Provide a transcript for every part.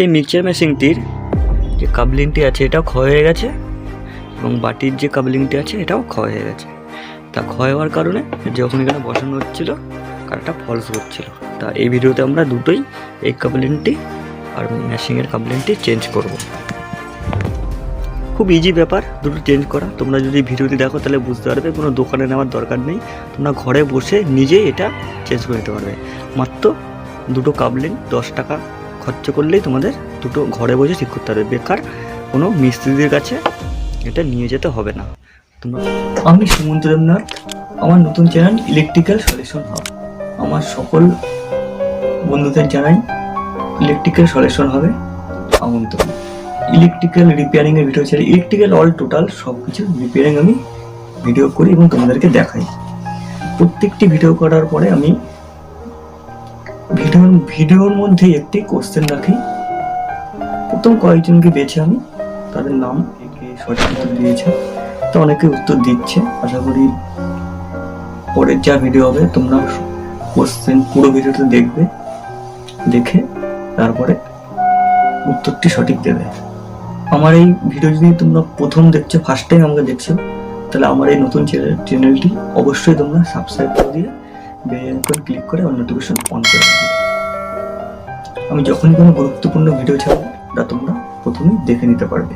এই মিক্সচার মেশিনটির যে কাবলিংটি আছে, এটাও ক্ষয় হয়ে গেছে এবং বাটির যে কাবলিংটি আছে, এটাও ক্ষয় হয়ে গেছে। তা ক্ষয় হওয়ার কারণে যখন এখানে বসানো হচ্ছিল, কারটা ফলস হচ্ছিল। তা এই ভিডিওতে আমরা দুটোই এই কাবলিংটি আর মেশিনের কাবলিংটি চেঞ্জ করব। খুব ইজি ব্যাপার দুটো চেঞ্জ করা। তোমরা যদি ভিডিওটি দেখো, তাহলে বুঝতে পারবে, কোনো দোকানে নেওয়ার দরকার নেই। তোমরা ঘরে বসে নিজেই এটা চেঞ্জ করে নিতে পারবে। মাত্র দুটো কাবলিং, দশ টাকা খরচ করলেই তোমাদের দুটো ঘরে বসে ঠিক করতে হবে। বেকার কোনো মিস্ত্রিদের কাছে এটা নিয়ে যেতে হবে না। তোমরা আমি সুমন্ত দেবনাথ, আমার নতুন চ্যানেল ইলেকট্রিক্যাল সলিউশন হাব। আমার সকল বন্ধুদের জানাই, ইলেকট্রিক্যাল সলিউশন হবে আমন্ত্রণ। ইলেকট্রিক্যাল রিপেয়ারিং এর ভিডিও ছেড়ে, ইলেকট্রিক্যাল অল টোটাল সব কিছু রিপেয়ারিং আমি ভিডিও করি এবং তোমাদেরকে দেখাই। প্রত্যেকটি ভিডিও করার পরে আমি ভিডিওর ভিডিওর মধ্যে একটি কোশ্চেন রাখি। প্রথম কয়েকজনকে বেছে আমি তাদের নাম কে কে সঠিক উত্তর দিয়েছে। তো অনেকে উত্তর দিচ্ছে। আশা করি পরের যা ভিডিও হবে, তোমরা কোশ্চেন পুরো ভিডিওটা দেখবে, দেখে তারপরে উত্তরটি সঠিক দেবে। আমার এই ভিডিও যদি তোমরা প্রথম দেখছ ফার্স্ট টাইম আমাকে দেখছ, তাহলে আমার এই নতুন চ্যানেলটি অবশ্যই তোমরা সাবস্ক্রাইব করে দিয়ে বেল আইকন ক্লিক করে আমার নোটিফিকেশন অন করে দিবে আমি যখনই কোনো গুরুত্বপূর্ণ ভিডিও ছাড়বো তা তোমরা প্রথমেই দেখে নিতে পারবে।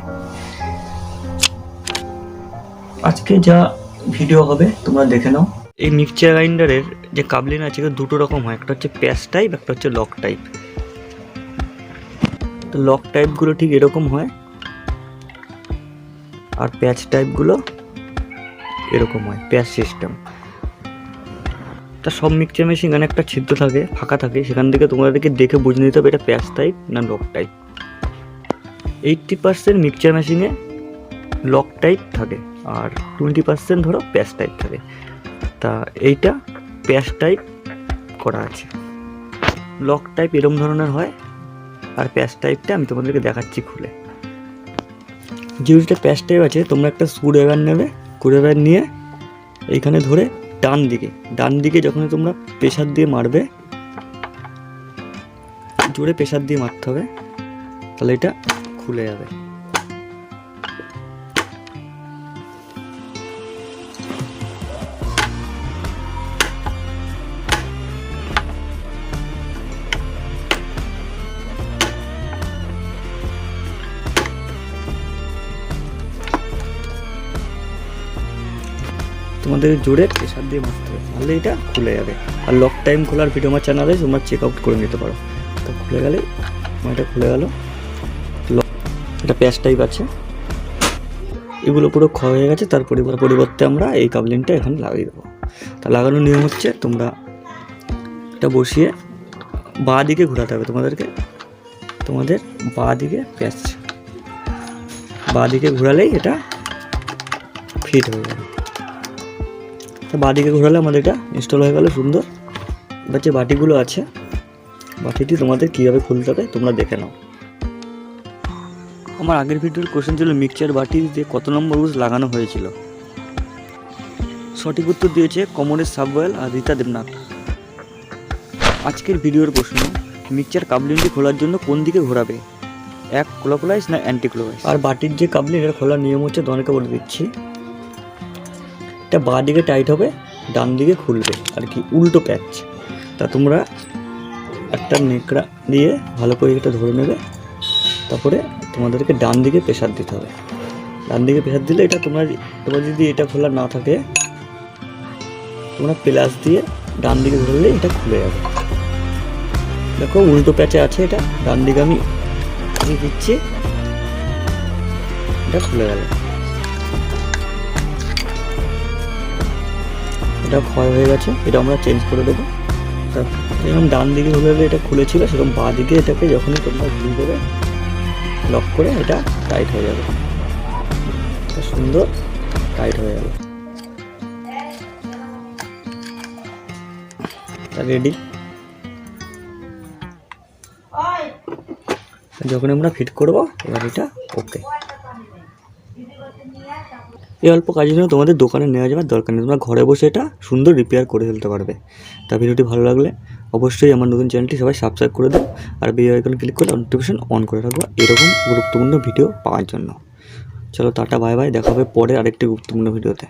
আজকে যা ভিডিও হবে, তোমরা দেখে নাও। এই মিক্সচার গ্রাইন্ডারের যে কাবলিন আছে দুটো রকম হয়। একটা হচ্ছে প্যাস টাইপ একটা হচ্ছে লক টাইপ তো লক টাইপগুলো ঠিক এরকম হয়। আর প্যাচ টাইপগুলো এরকম হয় প্যাচ সিস্টেম তা সব মিক্সচার মেশিন একটা ছিদ্র থাকে, ফাঁকা থাকে, সেখান থেকে তোমাদেরকে দেখে বুঝে নিতে হবে এটা প্যাচ টাইপ না lock type eighty percent mixture মেশিনে লক টাইপ থাকে, আর টোয়েন্টি পার্সেন্ট ধরো প্যাচ টাইপ থাকে। তা এইটা প্যাচ টাইপ করা আছে। লক টাইপ এরম ধরনের হয়, আর প্যাচ টাইপটা আমি তোমাদেরকে দেখাচ্ছি খুলে। যেটা প্যাচ টাইপ আছে, তোমরা একটা স্ক্রুড্রাইভার নেবে স্ক্রুড্রাইভার নিয়ে এইখানে ধরে ডান দিকে ডান দিকে যখন তোমরা প্রেশার দিয়ে মারবে, জোরে প্রেশার দিয়ে মারতে হবে, তাহলে এটা খুলে যাবে। তোমাদের জোরে প্রেশার দিয়ে মারতে হবে। তাহলে এটা খুলে যাবে। আর লক টাইম খোলার ভিডিও আমার চ্যানেলে তোমরা চেক আউট করে নিতে পারো। তো খুলে গেলে, আমার এটা খুলে গেল। লক- এটা প্যাচ টাইপ আছে। এগুলো পুরো ক্ষয় হয়ে গেছে, তার পরিবর- পরিবর্তে আমরা এই কাবলিনটা এখানে লাগিয়ে দেবো। তা লাগানোর নিয়ম হচ্ছে, তোমরা এটা বসিয়ে বাঁ দিকে ঘোরাতে হবে তোমাদেরকে। তোমাদের বাঁ দিকে প্যাচ বাঁ দিকে ঘোরালেই এটা ফিট হয়ে যাবে। তো বাটিকে ঘোরালে আমাদের এটা ইনস্টল হয়ে গেল, সুন্দর। এবার যে বাটিগুলো আছে, বাটিটি তোমাদের কীভাবে খুলতে হবে তোমরা দেখে নাও। আমার আগের ভিডিওর কোশ্চেন ছিল মিক্সচার বাটি যে কত নম্বর উজ লাগানো হয়েছিল? সঠিক উত্তর দিয়েছে কমরের সাবওয়েল আর রীতা দেবনাথ। আজকের ভিডিওর প্রশ্ন মিক্সচার কাবলিনটি খোলার জন্য কোন দিকে ঘোরাবে? এক ক্লোকোলাইজ না অ্যান্টি আর বাটির যে কাবলিন এটা খোলার নিয়ম হচ্ছে তোমাকে বলে দিচ্ছি। এটা বাঁ দিকে টাইট হবে, ডান দিকে খুলবে, আর কি উল্টো প্যাচ তা তোমরা একটা নেকড়া দিয়ে ভালো করে এটা ধরে নেবে, তারপরে তোমাদেরকে ডান দিকে প্রেশার দিতে হবে। ডান দিকে প্রেশার দিলে এটা তোমরা, তোমার যদি এটা খোলা না থাকে, তোমরা প্লাস দিয়ে ডান দিকে ধরলে এটা খুলে যাবে। দেখো উল্টো প্যাচে আছে এটা, ডান দিকে আমি দিচ্ছি, এটা খুলে গেল। এটা ক্ষয় হয়ে গেছে, এটা আমরা চেঞ্জ করে দেবো। তা যেরকম ডান দিকে হলে এটা খুলেছিল, সেরকম বাঁ দিকে এটাকে যখনই তোমরা ঘুরিয়ে দেবে লক করে এটা টাইট হয়ে যাবে। সুন্দর টাইট হয়ে যাবে রেডি যখন আমরা ফিট করব, এবার এটা ওকে এই অল্প কাজের জন্য তোমাদের দোকানে নেওয়া যাওয়ার দরকার নেই। তোমরা ঘরে বসে এটা সুন্দর রিপেয়ার করে ফেলতে পারবে। তা ভিডিওটি ভালো লাগলে অবশ্যই আমার নতুন চ্যানেলটি সবাই সাবস্ক্রাইব করে দাও, আর বেল আইকন ক্লিক করে নোটিফিকেশন অন করে রাখব এরকম গুরুত্বপূর্ণ ভিডিও পাওয়ার জন্য। চলো টাটা বাই বাই দেখা হবে পরে আরেকটি গুরুত্বপূর্ণ ভিডিওতে